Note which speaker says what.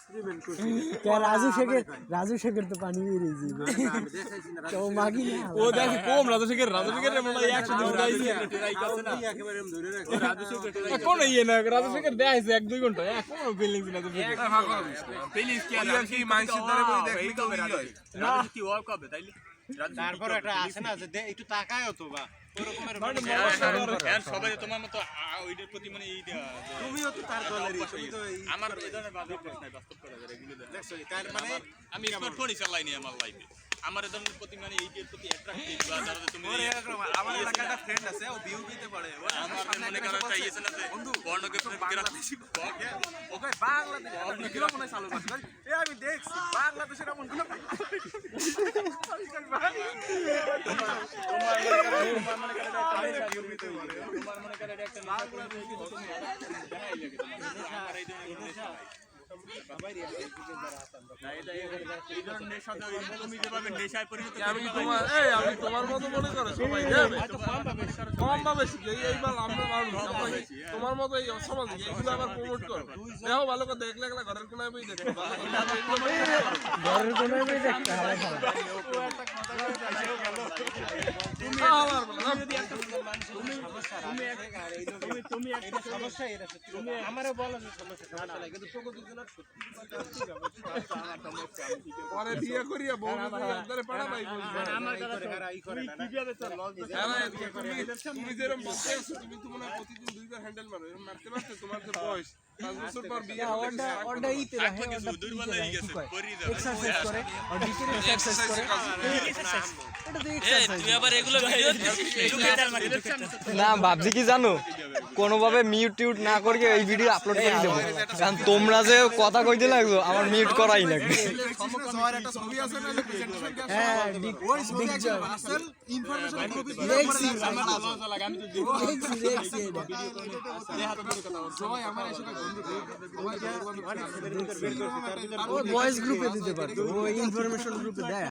Speaker 1: Experiment করছি।
Speaker 2: রাজু শেখের রাজু শেখের তো পানি বেরিয়ে যাবে
Speaker 1: না
Speaker 2: তো মাগি না।
Speaker 3: ও দেখি কম রাজু শেখের রাজু শেখের মনে হয় একসাথে উঠাইছে
Speaker 1: আমি একেবারে ধরে রাখি। রাজু
Speaker 3: এ, কোন ইয়ে না রাজু শেখের দেখাইছে এক দুই ঘণ্টা। এখন ফিলিংস না তো
Speaker 4: ফিলিংস কি আর কি মানুষের দ্বারা বই দেখলি তো
Speaker 3: না।
Speaker 4: কি ওয়ার্ক হবে তাইলে?
Speaker 1: তারপর একটা আছে না যে দে- একটু তাকায়ও তো বা। মানে
Speaker 4: আর সবাই তোমার মতো ওইটার প্রতি মানে এই
Speaker 1: তুমিও তো তার
Speaker 4: আমার এই ধরনের বাস্তব করা যায়
Speaker 1: তার মানে
Speaker 4: আমি স্মার্টফোনই চালাই নি আমার লাইফে আমার এই ধরনের প্রতি মানে এইটার প্রতি অ্যাট্রাক্টিভ বা যারা তুমি
Speaker 5: আমার এলাকায় একটা ফ্রেন্ড আছে ও বিউপিতে পড়ে ও
Speaker 4: আমার মনে করো একটা না যে পর্নোগ্রাফি
Speaker 5: বাংলাদেশি ওকে বাংলাদেশ আপনি কীরকম চালু করছে? এ আমি দেখছি বাংলাদেশের এমন কোনো
Speaker 4: তুমি যেভাবে নেশায় পরিণত
Speaker 5: আমি তোমার এই আমি তোমার মতো মনে করো সবাই যাবে কম বা বেশি এই এইবার আমরা মানুষ তোমার মতো এই অসামাজিক এইগুলো আবার প্রমোট করো। দেখো ভালো করে দেখলে একলা ঘরের কোনায় বই
Speaker 2: দেখতে হবে।
Speaker 5: বলো, না।
Speaker 1: সমস্যা এটা সত্যি। আমারও বলো সমস্যা সমস্যা নাই কিন্তু তোকে দুজনের সত্যি?
Speaker 5: পরে বিয়ে করিয়া বউ পাড়া
Speaker 1: আমার।
Speaker 5: তুমি যেরকম বলতে আছো, তুমি তো মনে হয় প্রতিদিন হ্যান্ডেল মারো এরকম মারতে মারতে তোমার যে বয়স পাঁচ বছর পর বিয়ে হবে,
Speaker 2: ওটা ওটা ইতে রাখে ওটা
Speaker 4: দুর্বল হয়ে গেছে পরি যাবে।
Speaker 2: এক্সারসাইজ করে আর ভিতরে এক্সারসাইজ করে। এটা তো এক্সারসাইজ
Speaker 4: তুই আবার এগুলো ভিডিও
Speaker 3: না ভাবছি কি জানো? কোনোভাবে মিউট টিউট না করিয়ে এই ভিডিও আপলোড করে দেবো। কারণ তোমরা যে কথা কইতে লাগছো আমার মিউট করাই লাগবে।
Speaker 5: টা
Speaker 2: হ্যাঁ ভয়েস গ্রুপে দিতে পারতো। ও ইনফরমেশন গ্রুপে দেয়।